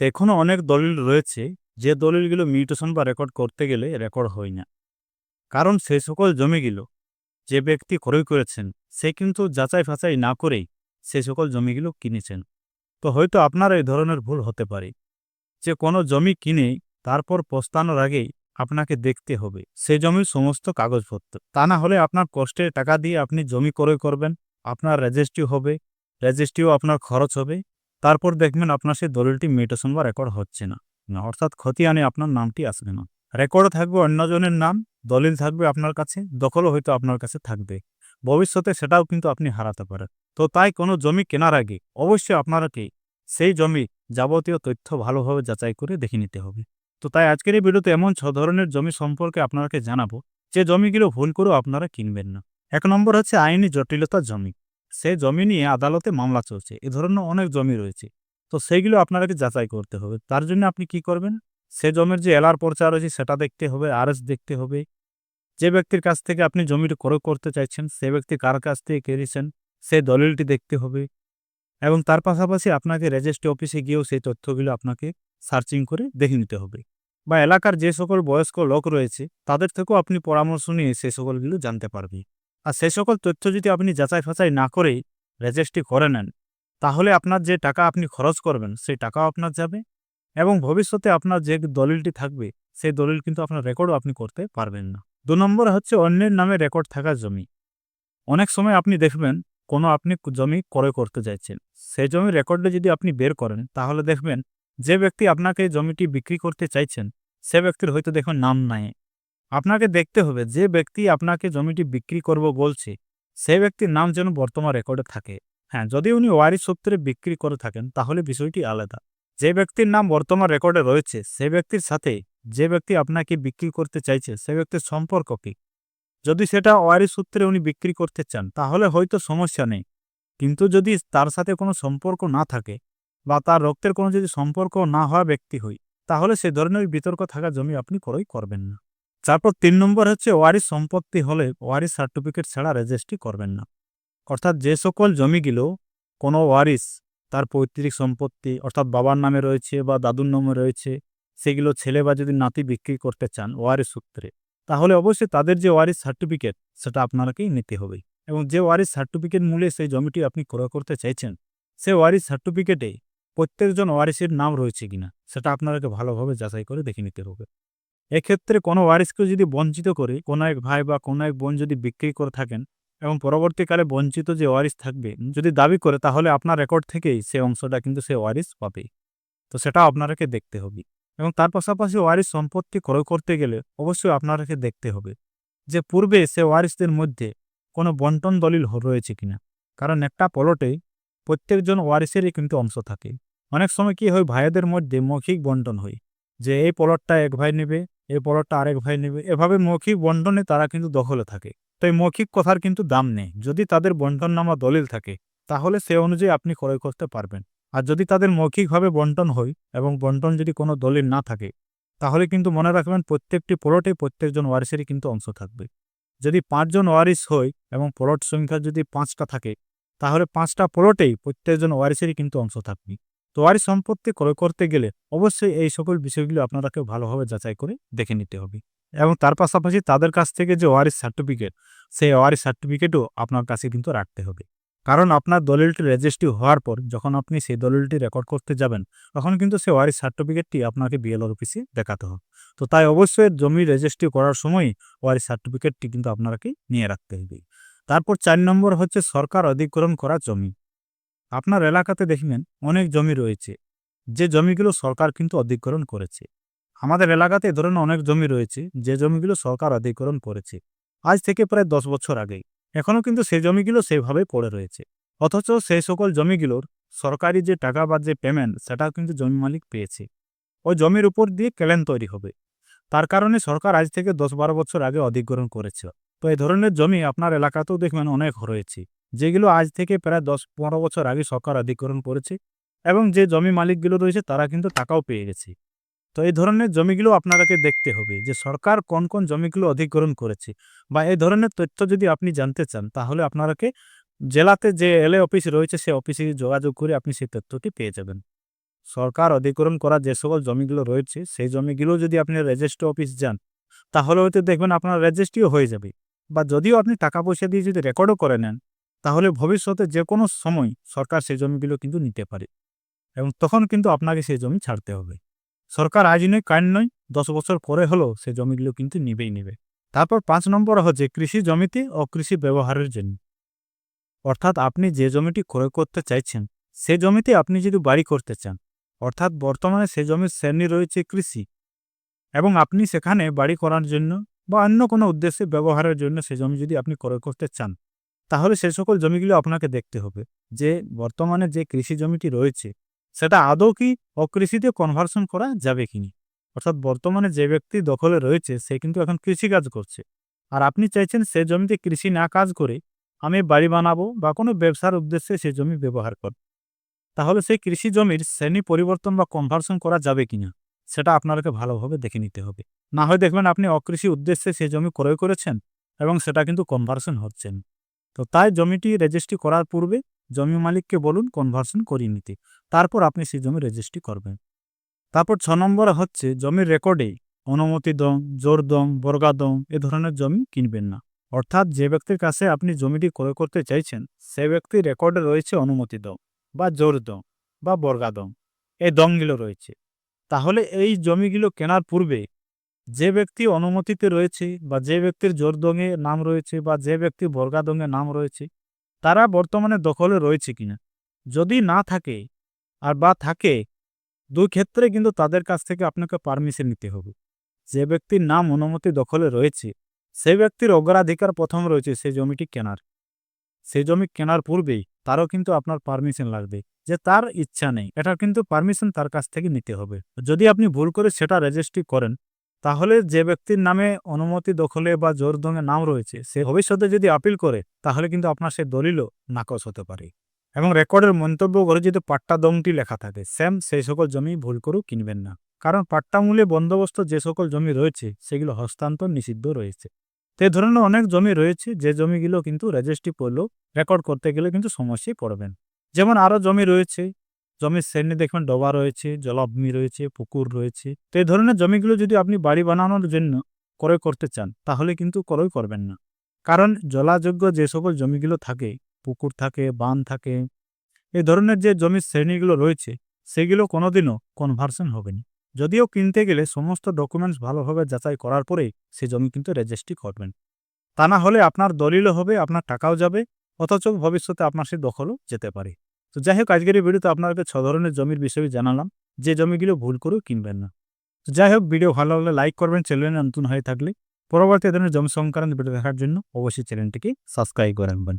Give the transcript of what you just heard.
এখনও অনেক দলিল রয়েছে যে দলিলগুলো মিউটেশন বা রেকর্ড করতে গেলে রেকর্ড হয় না। কারণ সেই সকল জমিগুলো যে ব্যক্তি ক্রয় করেছেন, সে কিন্তু যাচাই ফাচাই না করেই সে সকল জমিগুলো কিনেছেন। তো হয়তো আপনার এই ধরনের ভুল হতে পারে যে কোনো জমি কিনে তারপর পস্তানোর আগেই আপনাকে দেখতে হবে সে জমির সমস্ত কাগজপত্র। তা না হলে আপনার কষ্টের টাকা দিয়ে আপনি জমি ক্রয় করবেন, আপনার রেজিস্ট্রি হবে, রেজিস্ট্রিও আপনার খরচ হবে তারপর দেখবেন আপনার সেই দলিলটি মিউটেশন বা রেকর্ড হচ্ছে না। অর্থাৎ ক্ষতি আনে আপনার নামটি আসবে না। রেকর্ড থাকবে অন্যজনের নাম, দলিল থাকবে আপনার কাছে, দখলও হয়তো আপনার কাছে থাকবে। ভবিষ্যতে সেটাও কিন্তু আপনি হারাতে পারেন। তো তাই কোনো জমি কেনার আগে অবশ্যই আপনাকে সেই জমি যাবতীয় তথ্য ভালোভাবে যাচাই করে দেখে নিতে হবে। তো তাই আজকের এই ভিডিওতে এমন ছ ধরনের জমি সম্পর্কে আপনাকে জানাব, যে জমিগুলো ভুল করেও আপনারা কিনবেন না। এক নম্বর হচ্ছে আইনি জটিলতার জমি। সেই জমি নিয়ে আদালতে মামলা চলছে। এ ধরনের অনেক জমি রয়েছে। তো সেইগুলো আপনাকে যাচাই করতে হবে। তার জন্য আপনি কি করবেন? সে জমির যে এলার পর্চা রয়েছে সেটা দেখতে হবে, আরএস দেখতে হবে। যে ব্যক্তির কাছ থেকে আপনি জমিটি ক্রয় করতে চাইছেন, সে ব্যক্তি কার কাছ থেকে কিনেছেন সেই দলিলটি দেখতে হবে। এবং তার পাশাপাশি আপনাকে রেজিস্ট্রি অফিসে গিয়েও সেই তথ্যগুলো আপনাকে সার্চিং করে দেখে নিতে হবে। বা এলাকার যে সকল বয়স্ক লোক রয়েছে, তাদের থেকেও আপনি পরামর্শ নিয়ে সে সকলগুলো জানতে পারবে আর সে সকল তথ্য যদি আপনি যাচাই ফাচাই না করেই রেজিস্ট্রি করে নেন, তাহলে আপনার যে টাকা আপনি খরচ করবেন, সেই টাকাও আপনার যাবে এবং ভবিষ্যতে আপনার যে দলিলটি থাকবে, সেই দলিল কিন্তু আপনার রেকর্ডও আপনি করতে পারবেন না। দু নম্বর হচ্ছে অন্যের নামে রেকর্ড থাকা জমি। অনেক সময় আপনি দেখবেন, কোনো আপনি জমি ক্রয় করতে যাচ্ছেন। সেই জমি রেকর্ডে যদি আপনি বের করেন, তাহলে দেখবেন যে ব্যক্তি আপনাকে জমিটি বিক্রি করতে চাইছেন, সে ব্যক্তির হয়তো দেখুন নাম নাই। আপনাকে দেখতে হবে যে ব্যক্তি আপনাকে জমিটি বিক্রি করব বলছে, সে ব্যক্তির নাম যেন বর্তমান রেকর্ডে থাকে। হ্যাঁ যদি উনি ওয়ারিশ সূত্রে বিক্রি করে থাকেন, তাহলে বিষয়টি আলাদা। যে ব্যক্তির নাম বর্তমান রেকর্ডে রয়েছে, সে ব্যক্তির সাথে যে ব্যক্তি আপনাকে বিক্রি করতে চাইছে, সে ব্যক্তির সম্পর্ক কি? যদি সেটা ওয়ারিশ সূত্রে উনি বিক্রি করতে চান, তাহলে হয়তো সমস্যা নেই। কিন্তু যদি তার সাথে কোনো সম্পর্ক না থাকে বা তার রক্তের কোনো যদি সম্পর্ক না হওয়া ব্যক্তি হই তাহলে সে ধরনের বিতর্ক থাকা জমি আপনি ক্রয় করবেন না। তারপর তিন নম্বর হচ্ছে ওয়ারিশ সম্পত্তি হলে ওয়ারিশ সার্টিফিকেট ছাড়া রেজিস্ট্রি করবেন না। অর্থাৎ যে সকল জমিগুলো কোনো ওয়ারিস তার পৈতৃক সম্পত্তি অর্থাৎ বাবার নামে রয়েছে বা দাদুর নামে রয়েছে, সেগুলো ছেলে বা যদি নাতি বিক্রি করতে চান ওয়ারিশ সূত্রে, তাহলে অবশ্যই তাদের যে ওয়ারিস সার্টিফিকেট সেটা আপনাকেই নিতে হবে। এবং যে ওয়ারিস সার্টিফিকেট মূলে সেই জমিটি আপনি ক্রয় করতে চাইছেন, সে ওয়ারিস সার্টিফিকেটে প্রত্যেকজন ওয়ারিশের নাম রয়েছে কিনা, সেটা আপনাকে ভালোভাবে যাচাই করে দেখে নিতে হবে। এক্ষেত্রে কোনো ওয়ারিশকে যদি বঞ্চিত করে, কোনো এক ভাই বা কোনো এক বোন যদি বিক্রি করে থাকেন এবং পরবর্তীকালে বঞ্চিত যে ওয়ারিস থাকবে, যদি দাবি করে, তাহলে আপনার রেকর্ড থেকেই সে অংশটা কিন্তু সে ওয়ারিস পাবে। তো সেটা আপনাকে দেখতে হবে। এবং তার পাশাপাশি ওয়ারিস সম্পত্তি ক্রয় করতে গেলে অবশ্যই আপনাকে দেখতে হবে যে পূর্বে সে ওয়ারিশদের মধ্যে কোনো বন্টন দলিল রয়েছে কিনা। কারণ একটা পলটে প্রত্যেকজন ওয়ারিসেরই কিন্তু অংশ থাকে। অনেক সময় কি হয়, ভাইদের মধ্যে মৌখিক বন্টন হয় যে এই পলটটা এক ভাই নেবে এই পলটটা আরেক ভাই নেবে। এভাবে মৌখিক বন্টনে তারা কিন্তু দখলে থাকে। তাই মৌখিক কথার কিন্তু দাম নেই। যদি তাদের বন্টন নামা দলিল থাকে, তাহলে সে অনুযায়ী আপনি ক্রয় করতে পারবেন। আর যদি তাদের মৌখিকভাবে বন্টন হয় এবং বন্টন যদি কোনো দলিল না থাকে, তাহলে কিন্তু মনে রাখবেন প্রত্যেকটি প্লটে প্রত্যেকজন ওয়ারিসেরই কিন্তু অংশ থাকবে। যদি পাঁচজন ওয়ারিস হয় এবং প্লট সংখ্যা যদি পাঁচটা থাকে, তাহলে পাঁচটা প্লটেই প্রত্যেকজন ওয়ারিসেরই কিন্তু অংশ থাকবে। তো ওয়ারিশ সম্পত্তি ক্রয় করতে গেলে অবশ্যই এই সকল বিষয়গুলো আপনারাকে ভালোভাবে যাচাই করে দেখে নিতে হবে। এবং তার পাশাপাশি তাদের কাছ থেকে যে ওয়ারিশ সার্টিফিকেট সেই ওয়ারিশ সার্টিফিকেটও আপনার কাছে কিন্তু রাখতে হবে। কারণ আপনার দলিলটি রেজিস্ট্রি হওয়ার পর যখন আপনি সেই দলিলটি রেকর্ড করতে যাবেন, তখন কিন্তু সেই ওয়ারিশ সার্টিফিকেটটি আপনাকে বিএলওর অফিসে দেখাতে হবে। তো তাই অবশ্যই জমি রেজিস্ট্রি করার সময় ওয়ারিশ সার্টিফিকেটটি কিন্তু আপনাকে নিয়ে রাখতে হবে। তারপর চার নম্বর হচ্ছে সরকার অধিগ্রহণ করা জমি। আপনার এলাকাতে দেখবেন অনেক জমি রয়েছে। যে জমিগুলো সরকার কিন্তু অধিগ্রহণ করেছে। আমাদের এলাকাতে এ ধরনের অনেক জমি রয়েছে, যে জমিগুলো সরকার অধিগ্রহণ করেছে। আজ থেকে প্রায় দশ বছর আগেই। এখনও কিন্তু সেই জমিগুলো সেভাবে পড়ে রয়েছে। অথচ সেই সকল জমিগুলোর সরকারি যে টাকা বা যে পেমেন্ট সেটাও কিন্তু জমি মালিক পেয়েছে। ওই জমির উপর দিয়ে কেলেন তৈরি হবে। তার কারণে সরকার আজ থেকে দশ বারো বছর আগে অধিগ্রহণ করেছে। তো এই ধরনের জমি আপনার এলাকাতেও দেখবেন অনেক রয়েছে। যেগুলো আজ থেকে প্রায় দশ পনেরো বছর আগে সরকার অধিগ্রহণ করেছে এবং যে জমি মালিকগুলো রয়েছে তারা কিন্তু টাকাও পেয়ে গেছে। তো এই ধরনের জমিগুলো আপনাকে দেখতে হবে যে সরকার কোন কোন জমিগুলো অধিগ্রহণ করেছে বা এই ধরনের তথ্য যদি আপনি জানতে চান তাহলে আপনাকে জেলাতে যে এলএ অফিস রয়েছে সে অফিসে যোগাযোগ করে আপনি সেই তথ্যটি পেয়ে যাবেন। সরকার অধিগ্রহণ করা যে সকল জমিগুলো রয়েছে সেই জমিগুলো যদি আপনি রেজিস্ট্রি অফিস যান তাহলে হয়তো দেখবেন আপনার রেজিস্ট্রিও হয়ে যাবে বা যদিও আপনি টাকা পয়সা দিয়ে যদি রেকর্ডও করে নেন তাহলে ভবিষ্যতে যে কোনো সময় সরকার সেই জমিগুলো কিন্তু নিতে পারে এবং তখন কিন্তু আপনাকে সেই জমি ছাড়তে হবে। সরকার আজ নয় কান নয়, দশ বছর পরে হলেও সে জমিগুলো কিন্তু নিবেই নেবে। তারপর পাঁচ নম্বর হচ্ছে কৃষি জমিতে ও কৃষি ব্যবহারের জন্য। অর্থাৎ আপনি যে জমিটি ক্রয় করতে চাইছেন, সে জমিতে আপনি যদি বাড়ি করতে চান, অর্থাৎ বর্তমানে সে জমির শ্রেণি রয়েছে কৃষি এবং আপনি সেখানে বাড়ি করার জন্য বা অন্য কোনো উদ্দেশ্যে ব্যবহারের জন্য সে জমি যদি আপনি ক্রয় করতে চান তাহলে সে সকল জমিগুলো আপনাকে দেখতে হবে। যে বর্তমানে যে কৃষি জমিটি রয়েছে, সেটা আদৌ কি অকৃষিতে কনভার্সন করা যাবে কিনি অর্থাৎ বর্তমানে যে ব্যক্তি দখলে রয়েছে, সে কিন্তু এখন কৃষিকাজ করছে। আর আপনি চাইছেন সে জমিতে কৃষি না কাজ করে আমি বাড়ি বানাবো বা কোনো ব্যবসার উদ্দেশ্যে সে জমি ব্যবহার করব। তাহলে সেই কৃষি জমির শ্রেণি পরিবর্তন বা কনভার্সন করা যাবে কিনা সেটা আপনাকে ভালোভাবে দেখে নিতে হবে। না হয় দেখবেন আপনি অকৃষি উদ্দেশ্যে সে জমি ক্রয় করেছেন এবং সেটা কিন্তু কনভার্সন হচ্ছেন তো তাই জমিটি রেজিস্ট্রি করার পূর্বে জমি মালিককে বলুন কনভার্সন করিয়ে নিতে। তারপর আপনি সেই জমি রেজিস্ট্রি করবেন। তারপর ছ নম্বরে হচ্ছে জমির রেকর্ডে অনুমতি দম, জোর দম, বর্গা দম, এ ধরনের জমি কিনবেন না। অর্থাৎ যে ব্যক্তির কাছে আপনি জমিটি ক্রয় করতে চাইছেন, সে ব্যক্তির রেকর্ডে রয়েছে অনুমতি দম বা জোর দম বা বর্গা দম। এই দমগুলো রয়েছে। তাহলে এই জমিগুলো কেনার পূর্বে যে ব্যক্তি অনুমতিতে রয়েছে বা যে ব্যক্তির জোর দঙে নাম রয়েছে বা যে ব্যক্তি বর্গা দঙে নাম রয়েছে, তারা বর্তমানে দখলে রয়েছে কিনা? যদি না থাকে আর বা থাকে, দুই ক্ষেত্রে কিন্তু তাদের কাছ থেকে আপনাকে পারমিশন নিতে হবে। যে ব্যক্তির নাম অনুমতি দখলে রয়েছে, সে ব্যক্তির অগ্রাধিকার প্রথম রয়েছে সেই জমিটি কেনার। সে জমি কেনার পূর্বেই তারও কিন্তু আপনার পারমিশন লাগবে যে তার ইচ্ছা নেই। এটা কিন্তু পারমিশন তার কাছ থেকে নিতে হবে। যদি আপনি ভুল করে সেটা রেজিস্ট্রি করেন তাহলে যে ব্যক্তির নামে অনুমতি দখলে বা জোর দঙে নাম রয়েছে, সে ভবিষ্যতে যদি আপিল করে, তাহলে কিন্তু আপনার সে দলিলও নাকচ হতে পারে। এবং রেকর্ডের মন্তব্য করে যদি পাট্টা দমটি লেখা থাকে, স্যাম, সেই সকল জমি ভুল করেও কিনবেন না। কারণ পাট্টা মূল্যে বন্দোবস্ত যে সকল জমি রয়েছে, সেগুলো হস্তান্তর নিষিদ্ধ রয়েছে। তো ধরনের অনেক জমি রয়েছে, যে জমিগুলো কিন্তু রেজিস্ট্রি করলেও রেকর্ড করতে গেলে কিন্তু সমস্যায় পড়বেন। যেমন আরও জমি রয়েছে জমির শ্রেণি দেখবেন ডবা রয়েছে, জলাভূমি রয়েছে, পুকুর রয়েছে। তো এই ধরনের জমিগুলো যদি আপনি বাড়ি বানানোর জন্য ক্রয় করতে চান, তাহলে কিন্তু ক্রয় করবেন না। কারণ জলাযোগ্য যে সকল জমিগুলো থাকে, পুকুর থাকে বান থাকে এ ধরনের যে জমির শ্রেণীগুলো রয়েছে, সেগুলো কোনোদিনও কনভার্সন হবে না। যদিও কিনতে গেলে সমস্ত ডকুমেন্টস ভালোভাবে যাচাই করার পরেই সে জমি কিন্তু রেজিস্ট্রি করবেন। তা না হলে আপনার দলিলও হবে, আপনার টাকাও যাবে, অথচ ভবিষ্যতে আপনার সে দখলও যেতে পারে। তো যাই হোক আজকের এই ভিডিওতে আপনাকে ছ ধরনের জমির বিষয়ে জানালাম। যে জমিগুলো ভুল করেও কিনবেন না। তো যাই হোক ভিডিও ভালো লাগলে লাইক করবেন, চ্যানেলে নতুন হয়ে থাকলে পরবর্তী ধরনের জমি সংক্রান্ত ভিডিও দেখার জন্য অবশ্যই চ্যানেলটিকে সাবস্ক্রাইব করে রাখবেন।